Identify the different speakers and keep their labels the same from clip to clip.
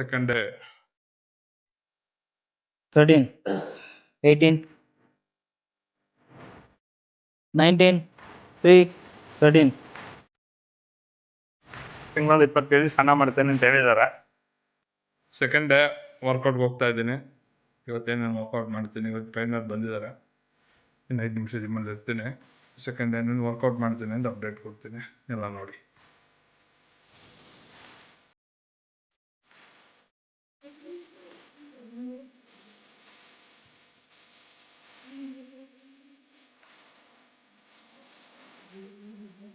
Speaker 1: Second
Speaker 2: Thirteen. Eighteen. Nineteen three Thirteen.
Speaker 1: ತಿಂಗಳೊಂದು ಇಪ್ಪತ್ತು ಕೆಜಿ ಸಣ್ಣ ಮಾಡ್ತೇನೆ ಅಂತ ಹೇಳಿದ್ದಾರೆ ಸೆಕೆಂಡ್ ವರ್ಕೌಟ್ ಹೋಗ್ತಾ ಇದ್ದೀನಿ ಇವತ್ತೇನೇನು ವರ್ಕೌಟ್ ಮಾಡ್ತೀನಿ ಇವತ್ತು ಟ್ರೈನರ್ ಬಂದಿದ್ದಾರೆ ಇನ್ನು ಐದು ನಿಮಿಷ ಜಿಮ್ಮಲ್ಲಿ ಇರ್ತೀನಿ ಸೆಕೆಂಡ್ ಏನೇನು ವರ್ಕೌಟ್ ಮಾಡ್ತೀನಿ ಅಂತ ಅಪ್ಡೇಟ್ ಕೊಡ್ತೀನಿ ಎಲ್ಲ ನೋಡಿ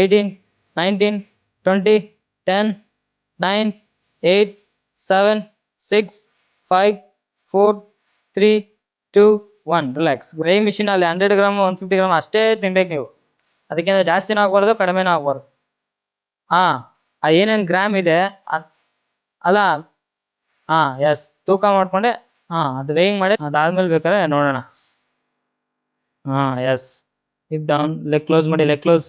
Speaker 2: eighteen nineteen twenty ten nine eight seven six five four three two one relax ಈ ಮಿಷಿನ್ ಅಲ್ಲಿ hundred gram one fifty gram ಅಷ್ಟೇ ತಿನ್ಬೇಕು ನೀವು ಅದಕ್ಕಿಂತ ಜಾಸ್ತಿನೂ ಆಗ್ಬಾರ್ದು ಕಡಿಮೆನೂ ಆಗಬಾರ್ದು ಹಾಂ ಏನೇನು ಗ್ರಾಮ್ ಇದೆ ಅಲ್ಲ ಹಾಂ ಎಸ್ ತೂಕ ಮಾಡಿಕೊಂಡೆ ಹಾಂ ಅದು ವೇಯಿಂಗ್ ಮಾಡಿ ಅದಾದ್ಮೇಲೆ ಬೇಕಾದ್ರೆ ನೋಡೋಣ ಹಾಂ ಎಸ್ ಇದ್ ಡೌನ್ ಲೆಗ್ ಕ್ಲೋಸ್ ಮಾಡಿ leg close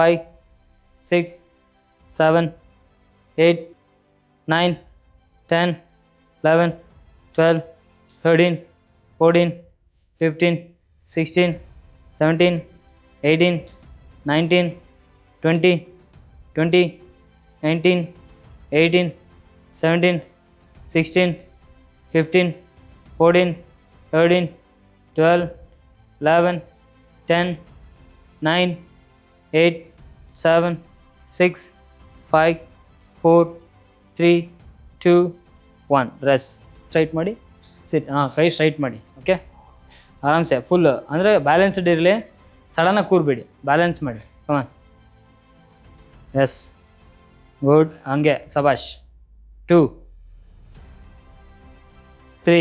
Speaker 2: 5, 6, 7, 8, 9, 10, 11, 12, 13, 14, 15, 16, 17, 18, 19, 20, 20, 19, 18, 17, 16, 15, 14, 13, 12, 11, 10, 9, eight seven six five four three two one rest straight ಮಾಡಿ ಸಿಟ್ ಹಾಂ ಕೈ ಸ್ಟ್ರೈಟ್ ಮಾಡಿ ಓಕೆ ಆರಾಮ್ಸೆ ಫುಲ್ಲು ಅಂದರೆ ಬ್ಯಾಲೆನ್ಸ್ಡ್ ಇರಲಿ ಸಡನ್ನಾಗಿ ಕೂರಬೇಡಿ ಬ್ಯಾಲೆನ್ಸ್ ಮಾಡಿ ಕಮಾನ್ ಎಸ್ ಗುಡ್ ಹಂಗೆ ಸಬಾಷ್ ಟೂ ತ್ರೀ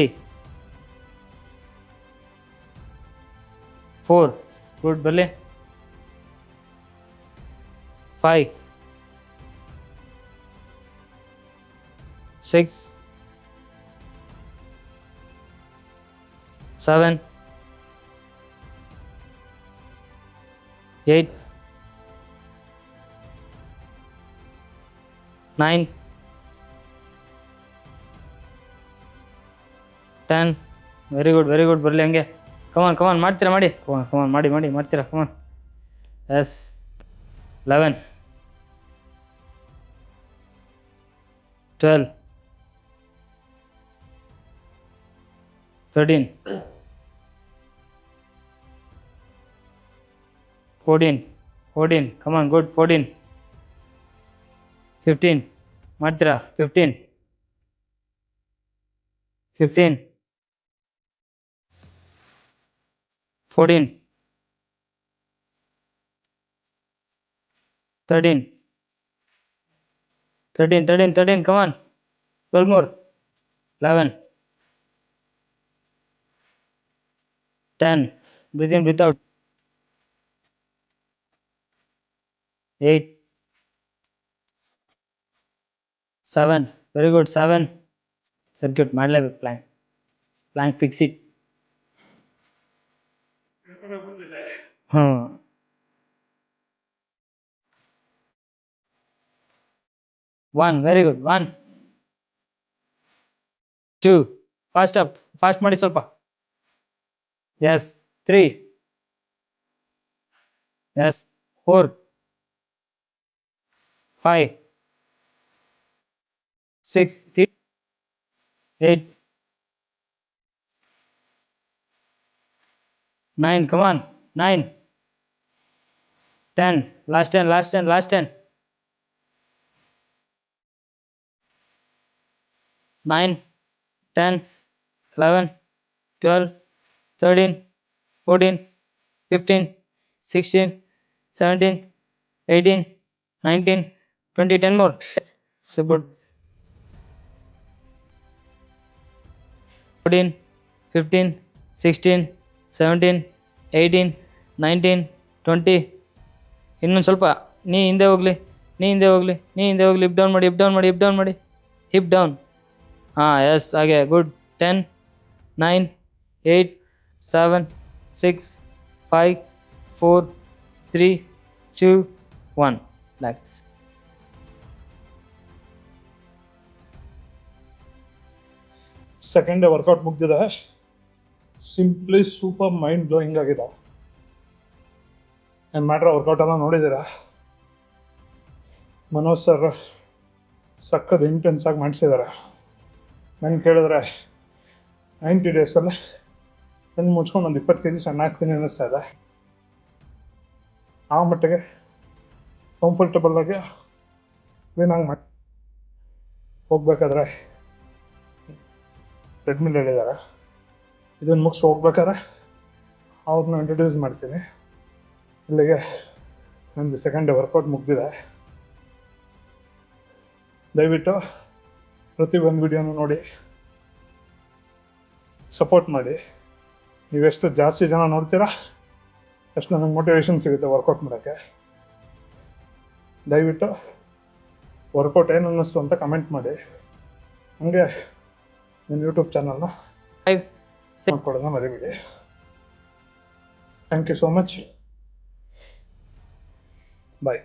Speaker 2: ಫೋರ್ ಗುಡ್ ಬರಲಿ five six seven eight nine ten very good very good बरली hey come come on come on come on कमानी कमानी come on eleven twelve thirteen fourteen fourteen come on good fourteen fifteen मात्रा fifteen fifteen fourteen thirteen 13, 13, 13, come on. 12 more. 11. 10. Breathe in, breathe out. 8. 7. Very good. 7. Circuit, mad level plan. Plan fix it. one very good one two fast up fast ಮಾಡಿ ಸ್ವಲ್ಪ yes three yes four five six eight nine come on nine ten last ten last ten last ten 9 10 11 12 13 14 15 16 17 18 19 20 10 more super 14 15 16 17 18 19 20 ಇನ್ನೊಂದು ಸ್ವಲ್ಪ നീ ಹಿಂದೆ ಹೋಗ್ಲಿ ನೀ ಹಿಂದೆ ಹೋಗ್ಲಿ ನೀ ಹಿಂದೆ ಹೋಗ್ಲಿ ಹಿಪ್ ಡೌನ್ ಮಾಡಿ ಅಪ್ ಡೌನ್ ಮಾಡಿ ಅಪ್ ಡೌನ್ ಮಾಡಿ ಹಿಪ್ ಡೌನ್ ಆ ಎಸ್ ಹಾಗೆ ಗುಡ್ 10 9 8 7 6 5 4 3 2 1 ಲೆಟ್ಸ್
Speaker 1: ಸೆಕೆಂಡ್ ವರ್ಕೌಟ್ ಮುಗಿದಿದೆ ಅಷ್ಟೇ ಸಿಂಪಲಿ ಸೂಪರ್ ಮೈಂಡ್ ಬ್ಲೋಯಿಂಗ್ ಆಗಿದೆ ನಾನು ಮ್ಯಾಟರ್ ವರ್ಕೌಟ್ ಅನ್ನು ನೋಡಿದರ ಮನೋ ಸರ್ ಸಕ್ಕತ್ತೆ ಇಂಟೆನ್ಸ್ ಆಗಿ ಮಾಡ್ಸಿದರ ನಂಗೆ ಕೇಳಿದ್ರೆ ನೈಂಟಿ ಡೇಸಲ್ಲಿ ನನ್ನ ಮುಚ್ಕೊಂಡು ಒಂದು ಇಪ್ಪತ್ತು ಕೆ ಜಿ ಸಣ್ಣ ಹಾಕ್ತೀನಿ ಅನ್ನಿಸ್ತಾ ಇದೆ ಆ ಮಟ್ಟಿಗೆ ಕಂಫರ್ಟಬಲ್ ಆಗಿ ಕ್ಲೀನಾಗಿ ಮಾಡಿ ಹೋಗ್ಬೇಕಾದ್ರೆ ಟ್ರೆಡ್ಮಿಲ್ ಹೇಳಿದ್ದಾರೆ ಇದನ್ನು ಮುಗಿಸಿ ಹೋಗ್ಬೇಕಾದ್ರೆ ಅವ್ರನ್ನ ಇಂಟ್ರೊಡ್ಯೂಸ್ ಮಾಡ್ತೀನಿ ಇಲ್ಲಿಗೆ ನಂದು ಸೆಕೆಂಡ್ ಡೇ ವರ್ಕೌಟ್ ಮುಗ್ದಿದೆ ದಯವಿಟ್ಟು ಪ್ರತಿ ಒಂದು ವಿಡಿಯೋನು ನೋಡಿ ಸಪೋರ್ಟ್ ಮಾಡಿ ನೀವೆಷ್ಟು ಜಾಸ್ತಿ ಜನ ನೋಡ್ತೀರಾ ಅಷ್ಟು ನನಗೆ ಮೋಟಿವೇಶನ್ ಸಿಗುತ್ತೆ ವರ್ಕೌಟ್ ಮಾಡೋಕ್ಕೆ ದಯವಿಟ್ಟು ವರ್ಕೌಟ್ ಏನು ಅನ್ನಿಸ್ತು ಅಂತ ಕಮೆಂಟ್ ಮಾಡಿ ಹಂಗೆ ನನ್ನ ಯೂಟ್ಯೂಬ್ ಚಾನಲ್ನ ಕೊಡೋದನ್ನ ಮರಿಬಿಡಿ thank you so much bye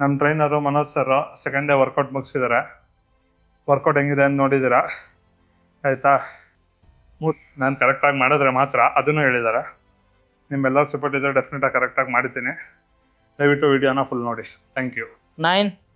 Speaker 1: ನಮ್ಮ trainer Manoj sir second day workout ಮುಗಿಸಿದ್ದಾರೆ ವರ್ಕೌಟ್ ಹೆಂಗಿದೆ ಅಂತ ನೋಡಿದ್ದೀರಾ ಆಯಿತಾ ನಾನು ಕರೆಕ್ಟಾಗಿ ಮಾಡಿದ್ರೆ ಮಾತ್ರ ಅದನ್ನು ಹೇಳಿದ್ದಾರೆ ನಿಮ್ಮೆಲ್ಲರ ಸಪೋರ್ಟ್ ಇದ್ದರೆ ಡೆಫಿನೆಟಾಗಿ ಕರೆಕ್ಟಾಗಿ ಮಾಡಿದ್ದೀನಿ ದಯವಿಟ್ಟು ವಿಡಿಯೋನ ಫುಲ್ ನೋಡಿ ಥ್ಯಾಂಕ್ ಯು
Speaker 2: ನೈನ್